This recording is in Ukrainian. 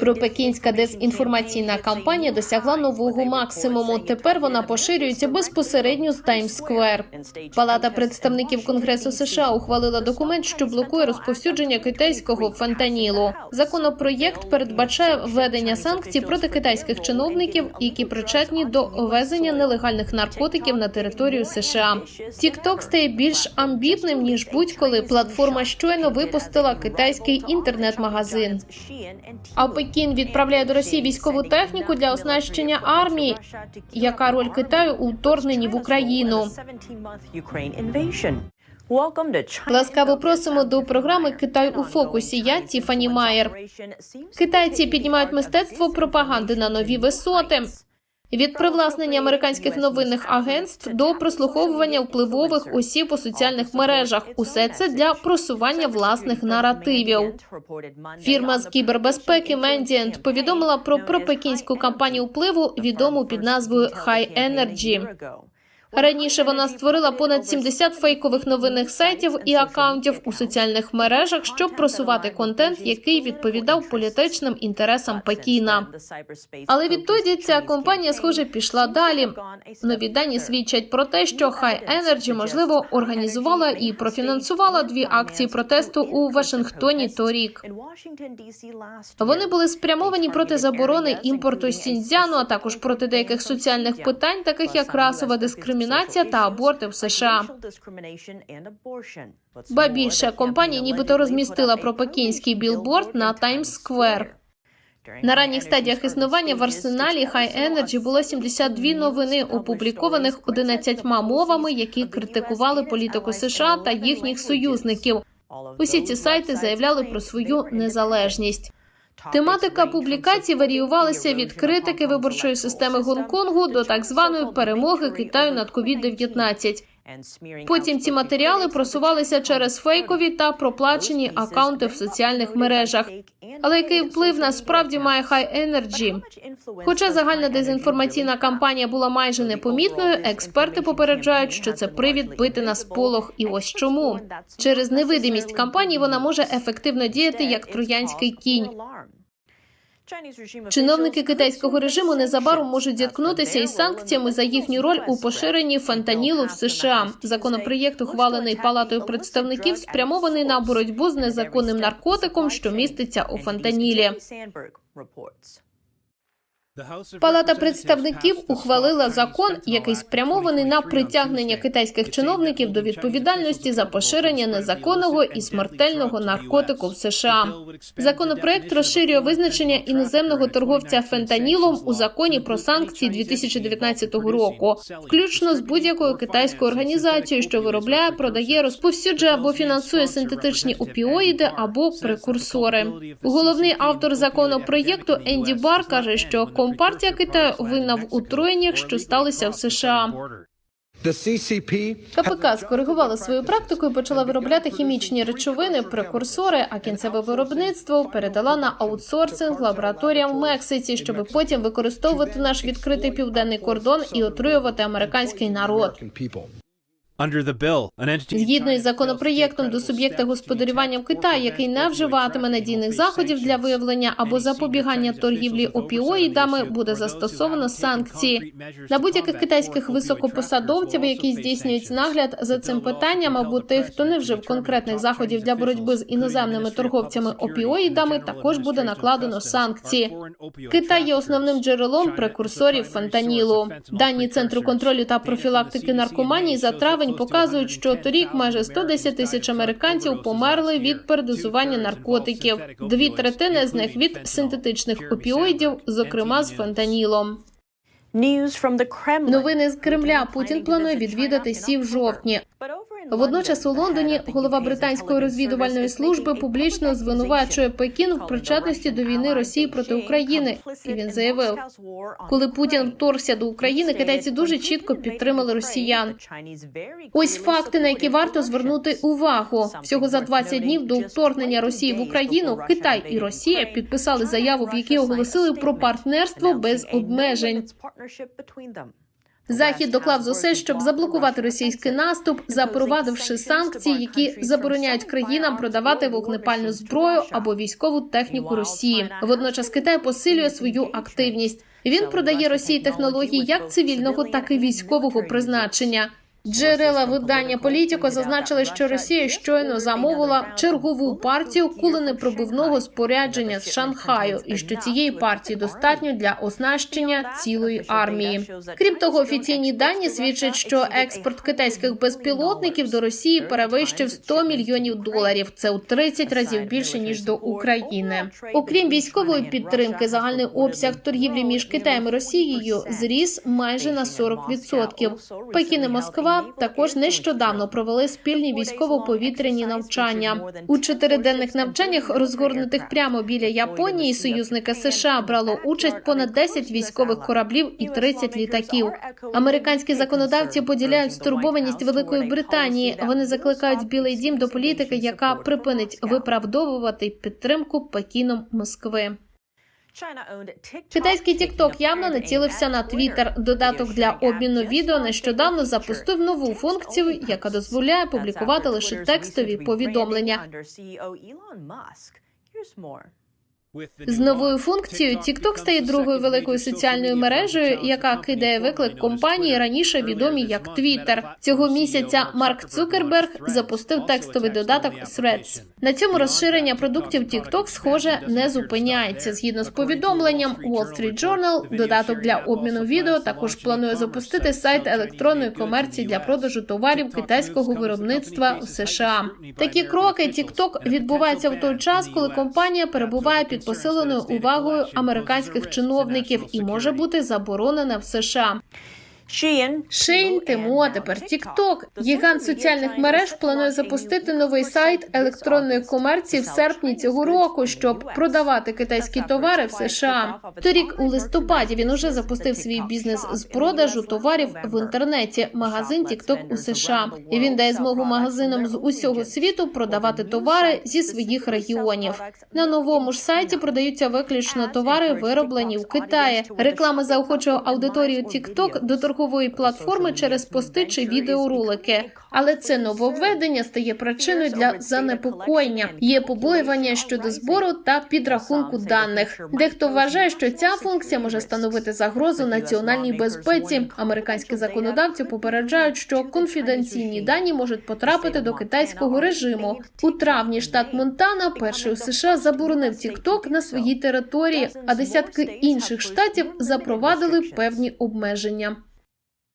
Пропекінська дезінформаційна кампанія досягла нового максимуму. Тепер вона поширюється безпосередньо з Таймс-сквер. Палата представників Конгресу США ухвалила документ, що блокує розповсюдження китайського фентанілу. Законопроєкт передбачає введення санкцій проти китайських чиновників, які причетні до ввезення нелегальних наркотиків на територію США. TikTok стає більш амбітним ніж будь-коли. Платформа щойно випустила китайський інтернет-магазин. А Пекін відправляє до Росії військову техніку для оснащення армії. Яка роль Китаю у вторгненні в Україну? Ласкаво просимо до програми Китай у фокусі. Я Тіфані Майер. Китайці піднімають мистецтво пропаганди на нові висоти. Від привласнення американських новинних агентств до прослуховування впливових осіб у соціальних мережах усе це для просування власних наративів. Фірма з кібербезпеки Mendient повідомила про пропекінську кампанію впливу, відому під назвою High Energy. Раніше вона створила понад 70 фейкових новинних сайтів і акаунтів у соціальних мережах, щоб просувати контент, який відповідав політичним інтересам Пекіна. Але відтоді ця компанія, схоже, пішла далі. Нові дані свідчать про те, що High Energy, можливо, організувала і профінансувала дві акції протесту у Вашингтоні торік. Вони були спрямовані проти заборони імпорту сіньцзяну, а також проти деяких соціальних питань, таких як расова дискримінація та аборти в США. Ба більше компанія нібито розмістила пропекінський білборд на Таймс-сквер. На ранніх стадіях існування в арсеналі High Energy було 72 новини, опублікованих 11 мовами, які критикували політику США та їхніх союзників. Усі ці сайти заявляли про свою незалежність. Тематика публікацій варіювалася від критики виборчої системи Гонконгу до так званої перемоги Китаю над COVID-19. Потім ці матеріали просувалися через фейкові та проплачені акаунти в соціальних мережах. Але який вплив насправді має High Energy? Хоча загальна дезінформаційна кампанія була майже непомітною, експерти попереджають, що це привід бити на сполох. І ось чому через невидимість кампанії вона може ефективно діяти як троянський кінь. Чиновники китайського режиму незабаром можуть зіткнутися із санкціями за їхню роль у поширенні фентанілу в США. Законопроєкт, ухвалений палатою представників, спрямований на боротьбу з незаконним наркотиком, що міститься у фентанілі. Палата представників ухвалила закон, який спрямований на притягнення китайських чиновників до відповідальності за поширення незаконного і смертельного наркотику в США. Законопроект розширює визначення іноземного торговця фентанілом у законі про санкції 2019 року, включно з будь-якою китайською організацією, що виробляє, продає, розповсюджує або фінансує синтетичні опіоїди або прекурсори. Головний автор законопроєкту Енді Бар каже, що Компартія Китаю винна в утроєннях, що сталися в США. КПК скоригувала свою практику і почала виробляти хімічні речовини, прекурсори, а кінцеве виробництво передала на аутсорсинг лабораторіям в Мексиці, щоб потім використовувати наш відкритий південний кордон і отруювати американський народ. Згідно із законопроєктом до суб'єкта господарювання в Китаї, який не вживатиме надійних заходів для виявлення або запобігання торгівлі опіоїдами, буде застосовано санкції на будь-яких китайських високопосадовців, які здійснюють нагляд за цим питанням, або тих, хто не вжив конкретних заходів для боротьби з іноземними торговцями опіоїдами, також буде накладено санкції. Китай є основним джерелом прекурсорів фентанілу. Дані центру контролю та профілактики наркоманії за травень показують, що торік майже 110 тисяч американців померли від передозування наркотиків. Дві третини з них від синтетичних опіоїдів, зокрема з фентанілом. Новини з Кремля Путін планує відвідати Сі в жовтні. Водночас у Лондоні голова британської розвідувальної служби публічно звинувачує Пекін в причетності до війни Росії проти України. І він заявив, коли Путін вторгся до України, китайці дуже чітко підтримали росіян. Ось факти, на які варто звернути увагу. Всього за 20 днів до вторгнення Росії в Україну Китай і Росія підписали заяву, в якій оголосили про партнерство без обмежень. Захід доклав зусиль, щоб заблокувати російський наступ, запровадивши санкції, які забороняють країнам продавати вогнепальну зброю або військову техніку Росії. Водночас Китай посилює свою активність. Він продає Росії технології як цивільного, так і військового призначення. Джерела видання Політіко зазначили, що Росія щойно замовила чергову партію куленепробивного спорядження з Шанхаю, і що цієї партії достатньо для оснащення цілої армії. Крім того, офіційні дані свідчать, що експорт китайських безпілотників до Росії перевищив 100 мільйонів доларів. Це у 30 разів більше ніж до України. Окрім військової підтримки, загальний обсяг торгівлі між Китаєм і Росією зріс майже на 40%. Пекін і Москва також нещодавно провели спільні військово-повітряні навчання. У чотириденних навчаннях, розгорнутих прямо біля Японії, союзники США брало участь понад 10 військових кораблів і 30 літаків. Американські законодавці поділяють стурбованість Великої Британії. Вони закликають Білий Дім до політики, яка припинить виправдовувати підтримку Пекіном Москви. Китайський TikTok явно націлився на Twitter. Додаток для обміну відео нещодавно запустив нову функцію, яка дозволяє публікувати лише текстові повідомлення. З новою функцією TikTok стає другою великою соціальною мережею, яка кидає виклик компанії раніше відомі як Twitter. Цього місяця Марк Цукерберг запустив текстовий додаток Threads. На цьому розширення продуктів TikTok, схоже, не зупиняється. Згідно з повідомленням Wall Street Journal, додаток для обміну відео також планує запустити сайт електронної комерції для продажу товарів китайського виробництва в США. Такі кроки TikTok відбуваються в той час, коли компанія перебуває під посиленою увагою американських чиновників і може бути заборонена в США. Шейн, Тему, а тепер TikTok. Гігант соціальних мереж планує запустити новий сайт електронної комерції в серпні цього року, щоб продавати китайські товари в США. Торік у листопаді він уже запустив свій бізнес з продажу товарів в інтернеті. Магазин TikTok у США. І він дає змогу магазинам з усього світу продавати товари зі своїх регіонів. На новому ж сайті продаються виключно товари, вироблені в Китаї. Реклама заохочує аудиторію TikTok до торгової платформи через пости чи відеоролики. Але це нововведення стає причиною для занепокоєння. Є побоювання щодо збору та підрахунку даних. Дехто вважає, що ця функція може становити загрозу національній безпеці. Американські законодавці попереджають, що конфіденційні дані можуть потрапити до китайського режиму. У травні штат Монтана, перший у США, заборонив TikTok на своїй території, а десятки інших штатів запровадили певні обмеження.